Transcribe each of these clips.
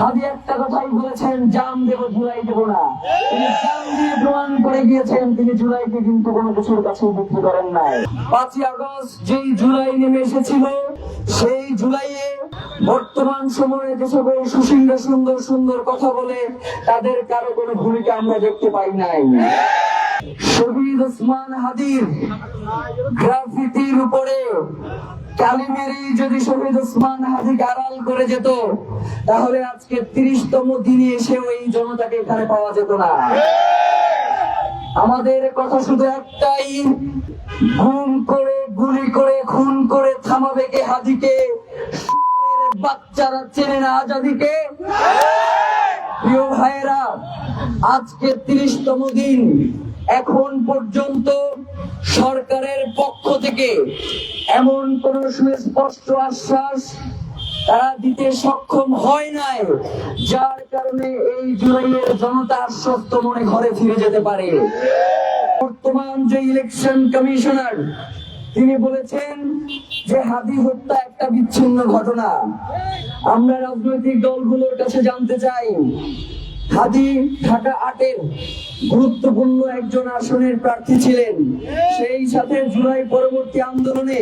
হাদি একটা কথাই বলেছেন, জাম দেব জুলাই দেব না। তিনি জাম দিয়ে প্রমাণ করে গিয়েছেন, তিনি কিন্তু কোনো কিছুর কাছে বিক্রি করেন নাই। পাঁচই আগস্ট যেই জুলাই নেমে এসেছিল, সেই জুলাইয়ে বর্তমান সময়ে যে সকল সুসিন্দর সুন্দর সুন্দর কথা বলে, তাদের কারও কোনো ভূমিকা আমরা দেখতে পাই নাই। শহীদ ওসমান হাদির গ্রাফিতির উপরে কালিমেরি যদি শহীদ ওসমান হাদি আড়াল করে যেত, তাহলে আজকে দিনে এসেও এই জনতাকে এখানে পাওয়া যেত না। আমাদের কথা শুধু একটাই গুম করে, গুলি করে, খুন করে থামাবে কে শুয়োরের বাচ্চারা চেনে না আজাদিকে? প্রিয় ভাইয়েরা, আজকে তিরিশতম দিন। এখন পর্যন্ত সরকারের পক্ষ থেকে এমন কোন সুস্পষ্ট আশ্বাস তারা দিতে সক্ষম হয় নাই, যার কারণে এই জুলাইয়ের জনতা আশ্বস্ত মনে ঘরে ফিরে যেতে পারে। বর্তমান যে ইলেকশন কমিশনার, তিনি বলেছেন যে হাদি হত্যা একটা বিচ্ছিন্ন ঘটনা। আমরা রাজনৈতিক দলগুলোর কাছে জানতে চাই হাদি ঢাকা আটের গুরুত্বপূর্ণ একজন আসনের প্রার্থী ছিলেন। সেই সাথে জুলাই পরবর্তী আন্দোলনে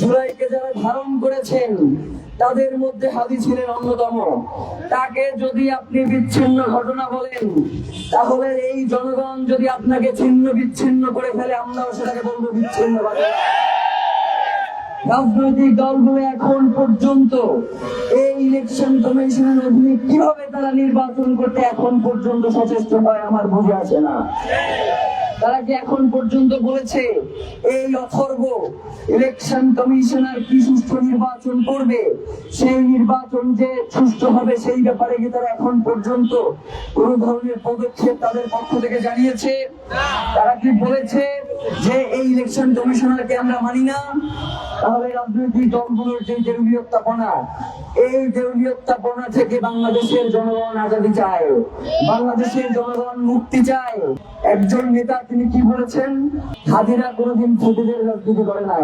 জুলাইকে যারা ধারণ করেছেন, তাদের মধ্যে হাদি ছিলেন অন্যতম। তাকে যদি আপনি বিচ্ছিন্ন ঘটনা বলেন, তাহলে এই জনগণ যদি আপনাকে ছিন্ন বিচ্ছিন্ন করে ফেলে, আমরাও সেটাকে বলব বিচ্ছিন্ন রাজনৈতিক দলগুলো এখন পর্যন্ত এই ইলেকশন কমিশনের অধীনে কীভাবে তারা নির্বাচন করতে এখন পর্যন্ত সচেষ্ট হয় আমার বুঝে আসে না। তারা কি এখন পর্যন্ত বলেছে, এই অথর্ব, ইলেকশন কমিশনার কি সুষ্ঠু নির্বাচন করবে? সেই নির্বাচন যে সুষ্ঠু হবে সেই ব্যাপারে কি তারা এখন পর্যন্ত কোন ধরনের পদক্ষেপ তাদের পক্ষ থেকে জানিয়েছে? তারা কি বলেছে যে, এই ইলেকশন কমিশনারকে আমরা মানি না? তাহলে রাজনৈতিক দলগুলোর যে দেউলিয়ত্তাপনা এই দেউলিয়ত্তাপনা থেকে বাংলাদেশের জনগণ আজাদি চায়। বাংলাদেশের জনগণ মুক্তি চায়। একজন নেতা তিনি কি বলেছেন? হাজিরা কোনোদিন খেতেদের রাজনীতি করে না।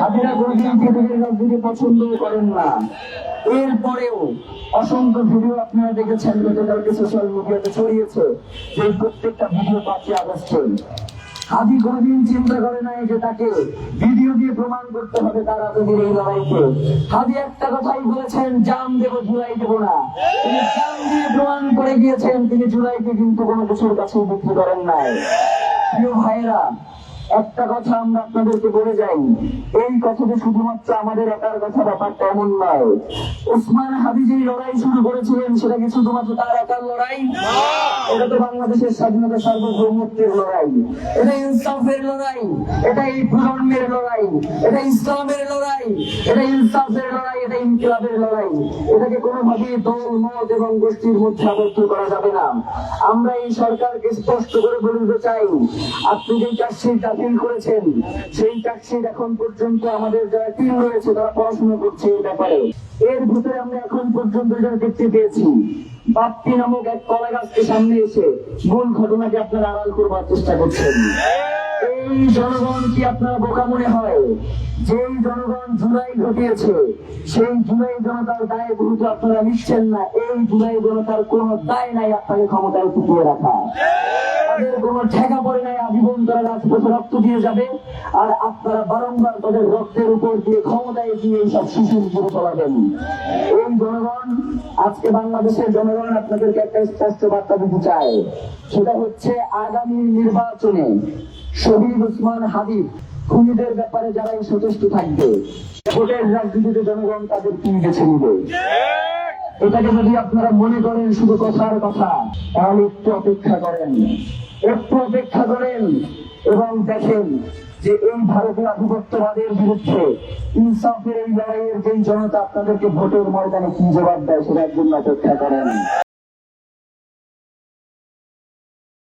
হাজিরা কোনোদিন খেতেদের রাজনীতি পছন্দ করেন না। এরপরেও অসংখ্য ভিডিও আপনারা দেখেছেন, গতকালকে সোশ্যাল মিডিয়াতে ছড়িয়েছে, যে প্রত্যেকটা ভিডিও পাঁচই আগস্টে হাদি কোনোদিন চিন্তা করে নাই যে তাকে ভিডিও দিয়ে প্রমাণ করতে হবে তার একটা কথাই বলেছেন, জাম দেব দেব না। প্রমাণ করে গিয়েছেন, তিনি কিন্তু কোনো কিছুর কাছে বিক্রি করেন নাই। প্রিয় একটা কথা আমরা আপনাদেরকে বলে যাই। এই কথাটা শুধুমাত্র আমাদের একার কথা, ব্যাপারটা এমন নয়। ওসমান হাদি যে লড়াই শুরু করেছিলেন, সেটা কি শুধুমাত্র তার একার লড়াই? এটা তো বাংলাদেশের স্বাধীনতা সার্বভৌমত্বের লড়াই। এটা ইনসাফের লড়াই। এটা এই প্রজন্মের লড়াই, এটা ইসলামের লড়াই, এটা ইনসাফের লড়াই, এটা ইনকিলাবের লড়াই। এটাকে কোনোভাবেই দল, মত এবং গোষ্ঠীর মধ্যে আবদ্ধ করা যাবে না। আমরা এই সরকারকে স্পষ্ট করে বলতে চাই, আপনি যে চার্জশিট দাখিল করেছেন, সেই চার্জশিট এখন পর্যন্ত আমাদের যারা টিম রয়েছে, তারা পড়াশোনা করছে এই ব্যাপারে। এর ভিতরে আমরা এখন পর্যন্ত যা দেখতে পেয়েছি, বাপ্পি নামক এক কলা গাছকে সামনে এসে মূল ঘটনাকে আপনারা আড়াল করবার চেষ্টা করছেন। এই জনগণ কি আপনারা বোকা মনে হয়? যেই জনগণ জুলাই ঘটিয়েছে, সেই জুলাই জনতার দায় গুরুত্ব আপনারা নিচ্ছেন না। এই জুলাই জনতার কোন দায় নাই আপনাকে ক্ষমতায় টিকিয়ে রাখা। দিয়ে এই জনগণ, আজকে বাংলাদেশের জনগণ আপনাদেরকে একটা স্পষ্ট বার্তা দিতে চায়। সেটা হচ্ছে আগামী নির্বাচনে শহীদ ওসমান হাবিব, খুনিদের ব্যাপারে যারা এই সচেষ্ট থাকবে, ভোটের রাজনীতিতে জনগণ তাদের কি বেছে নিবে। এটাকে যদি আপনারা মনে করেন শুধু কথার কথা, তাহলে একটু অপেক্ষা করেন। একটু অপেক্ষা করেন এবং দেখেন যে এই ভারতের আধিপত্যবাদের বিরুদ্ধে ইনসাফের এই লড়াইয়ের যেই জনতা আপনাদেরকে ভোটের ময়দানে কি জবাব দেয়, সেটার জন্য অপেক্ষা করেন।